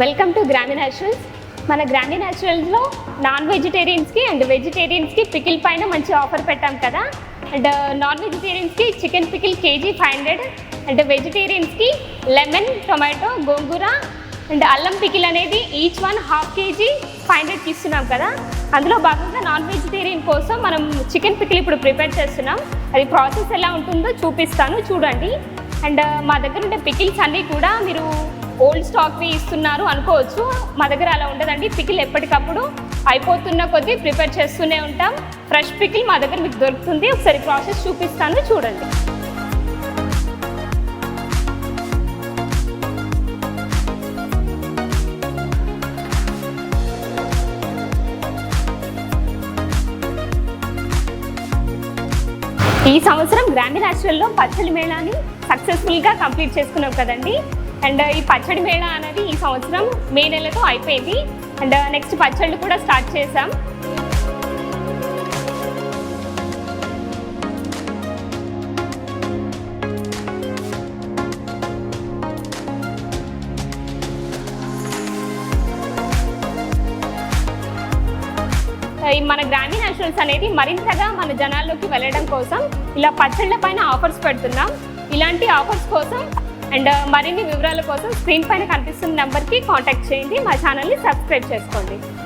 Welcome to Grami naturals మన గ్రామీ న్యాచురల్స్లో non వెజిటేరియన్స్కి అండ్ వెజిటేరియన్స్కి పికిల్ పైన మంచి ఆఫర్ పెట్టాం కదా. And non వెజిటేరియన్స్కి chicken pickle KG five hundred and వెజిటేరియన్స్కి lemon tomato గోంగూర. అండ్ అల్లం పికిల్ అనేది each one half KG five హండ్రెడ్కి ఇస్తున్నాం కదా. అందులో భాగంగా నాన్ వెజిటేరియన్ కోసం మనం చికెన్ పికిల్ ఇప్పుడు ప్రిపేర్ చేస్తున్నాం. అది ప్రాసెస్ ఎలా ఉంటుందో చూపిస్తాను చూడండి. అండ్ uh, మా దగ్గర ఉండే పికిల్స్ అన్నీ కూడా మీరు ఓల్డ్ స్టాక్వి ఇస్తున్నారు అనుకోవచ్చు. మా దగ్గర అలా ఉండదండి. పికిల్ ఎప్పటికప్పుడు అయిపోతున్న కొద్దీ ప్రిపేర్ చేస్తూనే ఉంటాం. ఫ్రెష్ పికిల్ మా దగ్గర మీకు దొరుకుతుంది. ఒకసారి ప్రాసెస్ చూపిస్తాను చూడండి. ఈ సంవత్సరం గ్రామీణ న్యాచురల్లో పచ్చడి మేళాని సక్సెస్ఫుల్గా కంప్లీట్ చేసుకున్నాం కదండి. అండ్ ఈ పచ్చడి మేళ అనేది ఈ సంవత్సరం మే నెలతో అయిపోయింది. అండ్ నెక్స్ట్ పచ్చళ్ళు కూడా స్టార్ట్ చేసాం మన గ్రామీణ నేషనల్స్ అనేది మరింతగా మన జనాల్లోకి వెళ్ళడం కోసం ఇలా పచ్చళ్ళ పైన ఆఫర్స్ పెడుతున్నాం. ఇలాంటి ఆఫర్స్ కోసం అండ్ మరిన్ని వివరాల కోసం స్క్రీన్ పైన కనిపిస్తున్న నెంబర్కి కాంటాక్ట్ చేయండి. మా ఛానల్ని సబ్స్క్రైబ్ చేసుకోండి.